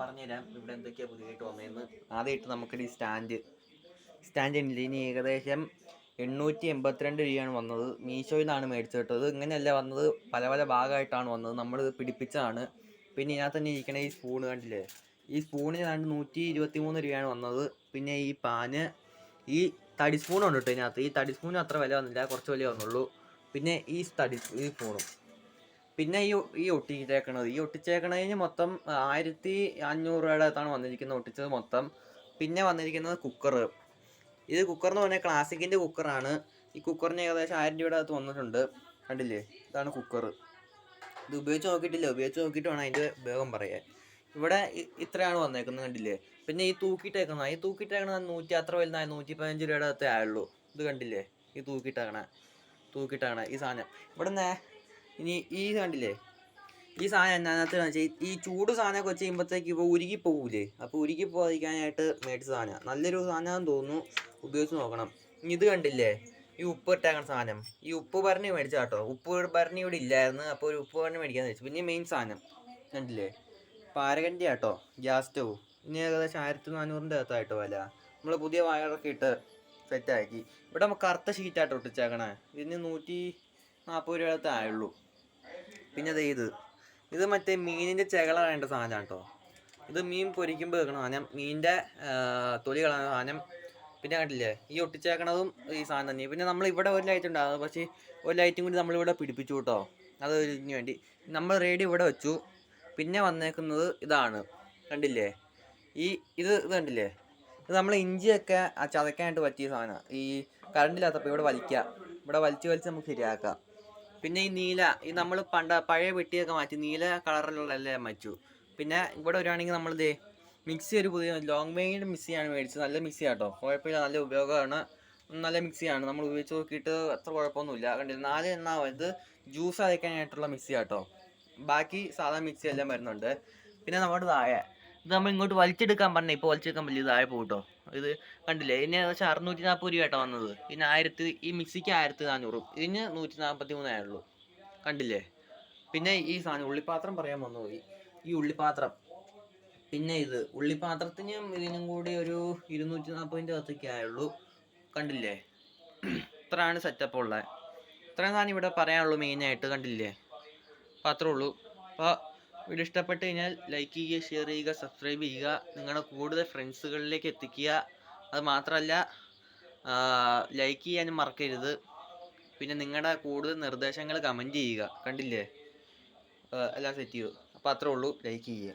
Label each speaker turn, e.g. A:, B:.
A: പറഞ്ഞുതരാം. ഇവിടെ എന്തൊക്കെയാ പുതിയതായിട്ട് വന്നതെന്ന്. ആദ്യമായിട്ട് നമുക്കൊരു സ്റ്റാൻഡ്. സ്റ്റാൻഡ് ഉണ്ട് ഇനി ഏകദേശം എണ്ണൂറ്റി എൺപത്തിരണ്ട് രൂപയാണ് വന്നത്. മീഷോയിൽ നിന്നാണ് മേടിച്ചിട്ടത് ഇത് ഇങ്ങനെയല്ല വന്നത്. പല പല ഭാഗമായിട്ടാണ് വന്നത്. നമ്മൾ പിടിപ്പിച്ചതാണ്. പിന്നെ ഇതിനകത്ത് തന്നെ ഇരിക്കണ ഈ സ്പൂൺ കണ്ടില്ലേ? ഈ സ്പൂണിന് രണ്ട് നൂറ്റി ഇരുപത്തി മൂന്ന് രൂപയാണ് വന്നത്. പിന്നെ ഈ പാന് ഈ തടി സ്പൂണുണ്ട് കേട്ടോ ഇതിനകത്ത്. ഈ തടി സ്പൂണിന് അത്ര വില വന്നില്ല. കുറച്ച് വില വന്നുള്ളൂ. പിന്നെ ഈ തടി ഈ സ്പൂണും പിന്നെ ഈ ഈ ഒട്ടിച്ചേക്കണത്. ഈ ഒട്ടിച്ചേക്കണതിന് മൊത്തം ആയിരത്തി അഞ്ഞൂറ് രൂപയുടെ അടുത്താണ് വന്നിരിക്കുന്നത് ഒട്ടിച്ചത് മൊത്തം. പിന്നെ വന്നിരിക്കുന്നത് കുക്കർ ഇത് കുക്കർ എന്ന് പറഞ്ഞാൽ ക്ലാസിക്കിന്റെ കുക്കറാണ് ഈ കുക്കറിന് ഏകദേശം ആയിരം രൂപയുടെ അകത്ത് വന്നിട്ടുണ്ട്. കണ്ടില്ലേ? ഇതാണ് കുക്കർ ഇത് ഉപയോഗിച്ച് നോക്കിയിട്ടില്ല. ഉപയോഗിച്ച് നോക്കിയിട്ട് വേണം അതിന്റെ ഉപയോഗം പറയാൻ. ഇവിടെ ഇത്രയാണ് വന്നേക്കുന്നത്. കണ്ടില്ലേ? പിന്നെ ഈ തൂക്കിയിട്ടേക്കുന്ന ഈ തൂക്കിയിട്ടേക്കണ നൂറ്റി അത്ര വലുതായ നൂറ്റി പതിനഞ്ച് രൂപയുടെ അകത്തേ ആയുള്ളൂ. ഇത് കണ്ടില്ലേ? ഈ തൂക്കിയിട്ടേക്കണ തൂക്കിയിട്ടേക്കണ ഈ സാധനം. ഇവിടെ ഇനി ഈ കണ്ടില്ലേ? ഈ സാധനം എന്നാന്ന് വെച്ചാൽ ഈ ചൂട് സാധനമൊക്കെ വെച്ച് കഴിയുമ്പോഴത്തേക്ക് ഇപ്പോൾ ഉരുകി പോകൂലേ അപ്പോൾ ഉരുകി പോകാതിരിക്കാനായിട്ട് മേടിച്ച സാധനം നല്ലൊരു സാധനമാണെന്ന് തോന്നുന്നു. ഉപയോഗിച്ച് നോക്കണം. ഇനി ഇത് കണ്ടില്ലേ? ഈ ഉപ്പ് ഇട്ടേക്കണ സാധനം. ഈ ഉപ്പ് ഭരണി മേടിച്ച കേട്ടോ. ഉപ്പ് ഭരണി ഇവിടെ ഇല്ലായിരുന്നു. അപ്പോൾ ഒരു ഉപ്പ് ഭരണി മേടിക്കാന്ന് വെച്ചു പിന്നെ മെയിൻ സാധനം. കണ്ടില്ലേ? പാരകണ്ടി കേട്ടോ. ഗ്യാസ് സ്റ്റവ് ഇനി ഏകദേശം ആയിരത്തി നാനൂറിന്റെ അകത്തായിട്ടോ വില. നമ്മൾ പുതിയ വയറൊക്കെ ഇട്ട് സെറ്റാക്കി ഇവിടെ നമുക്ക് കറുത്ത ഷീറ്റായിട്ട് ഒട്ടിച്ചേക്കണേ ഇതിന് നൂറ്റി നാൽപ്പത് രൂപ ആയുള്ളൂ. പിന്നെ ദേ ഇത് ഇത് മറ്റേ മീനിന്റെ ചെകള വേണ്ട സാധനം കേട്ടോ ഇത് മീൻ പൊരിക്കുമ്പോൾ വെക്കണം സാധനം. മീനിന്റെ തൊലി കളയുന്ന സാധനം. പിന്നെ കണ്ടില്ലേ? ഈ ഒട്ടിച്ചേക്കണതും ഈ സാധനം തന്നെ പിന്നെ നമ്മൾ ഇവിടെ ഒരു ലൈറ്റ് ഉണ്ടാകും പക്ഷേ ഒരു ലൈറ്റും കൂടി നമ്മളിവിടെ പിടിപ്പിച്ചു കേട്ടോ. അത് ഇതിന് വേണ്ടി. നമ്മൾ റേഡിയോ ഇവിടെ വെച്ചു. പിന്നെ വന്നേക്കുന്നത് ഇതാണ്. കണ്ടില്ലേ? ഈ ഇത് ഇത് കണ്ടില്ലേ? ഇത് നമ്മൾ ഇഞ്ചിയൊക്കെ ചതയ്ക്കാനായിട്ട് പറ്റിയ സാധനമാണ്. ഈ കറണ്ടില്ലാത്തപ്പോൾ ഇവിടെ വലിക്കുക ഇവിടെ വലിച്ച് വലിച്ച് നമുക്ക് ശരിയാക്കാം. പിന്നെ ഈ നീല ഈ നമ്മൾ പണ്ട പഴയ പെട്ടിയൊക്കെ മാറ്റി നീല കളറിലുള്ള എല്ലാം മാറ്റു പിന്നെ ഇവിടെ വരുവാണെങ്കിൽ നമ്മൾ ദേ മിക്സി ഒരു പുതിയ ലോങ് വേങ്ങിന്റെ മിക്സിയാണ് മേടിച്ചത്. നല്ല മിക്സി ആട്ടോ കുഴപ്പമില്ല നല്ല ഉപയോഗമാണ്. നല്ല മിക്സിയാണ്. നമ്മൾ ഉപയോഗിച്ച് നോക്കിയിട്ട് അത്ര കുഴപ്പമൊന്നുമില്ല. കണ്ടില്ല? നാല് എണ്ണ ഇത് ജ്യൂസ് അരയ്ക്കാനായിട്ടുള്ള മിക്സി ആട്ടോ ബാക്കി സാധാ മിക്സി എല്ലാം വരുന്നുണ്ട്. പിന്നെ നമ്മുടെ താഴെ. ഇത് നമ്മൾ ഇങ്ങോട്ട് വലിച്ചെടുക്കാൻ പറഞ്ഞ ഇപ്പോൾ വലിച്ചെടുക്കാൻ പറ്റില്ല ഇത് താഴെ പോകട്ടോ ഇത് കണ്ടില്ലേ? ഇതിന് ഏകദേശം അറുന്നൂറ്റി നാൽപ്പത് രൂപ കേട്ടോ വന്നത്. ഇതിന് ആയിരത്തി ഈ മിക്സിക്ക് ആയിരത്തി നാനൂറും. ഇതിന് നൂറ്റി നാൽപ്പത്തി മൂന്നായുള്ളൂ കണ്ടില്ലേ? പിന്നെ ഈ സാധനം ഉള്ളിപ്പാത്രം പറയാൻ വന്നു പോയി. ഈ ഉള്ളിപ്പാത്രം. പിന്നെ ഇത് ഉള്ളിപ്പാത്രത്തിനും ഇതിനും കൂടി ഒരു ഇരുന്നൂറ്റി നാൽപ്പതിന്റെ അകത്തൊക്കെ ആയുള്ളൂ. കണ്ടില്ലേ? ഇത്രയാണ് സെറ്റപ്പ് ഉള്ളത്. ഇത്രയും സാധനം ഇവിടെ പറയാനുള്ളൂ മെയിനായിട്ട് കണ്ടില്ലേ? അപ്പോൾ അത്രേ ഉള്ളൂ. അപ്പോൾ വീഡിയോ ഇഷ്ടപ്പെട്ട് കഴിഞ്ഞാൽ ലൈക്ക് ചെയ്യുക ഷെയർ ചെയ്യുക സബ്സ്ക്രൈബ് ചെയ്യുക. നിങ്ങളുടെ കൂടുതൽ ഫ്രണ്ട്സുകളിലേക്ക് എത്തിക്കുക. അത് മാത്രമല്ല ലൈക്ക് ചെയ്യാനും മറക്കരുത്. പിന്നെ നിങ്ങളുടെ കൂടുതൽ നിർദ്ദേശങ്ങൾ കമന്റ് ചെയ്യുക. കണ്ടില്ലേ? എല്ലാം സെറ്റ് ചെയ്തു. അപ്പോൾ അത്രേ ഉള്ളൂ. ലൈക്ക് ചെയ്യുക.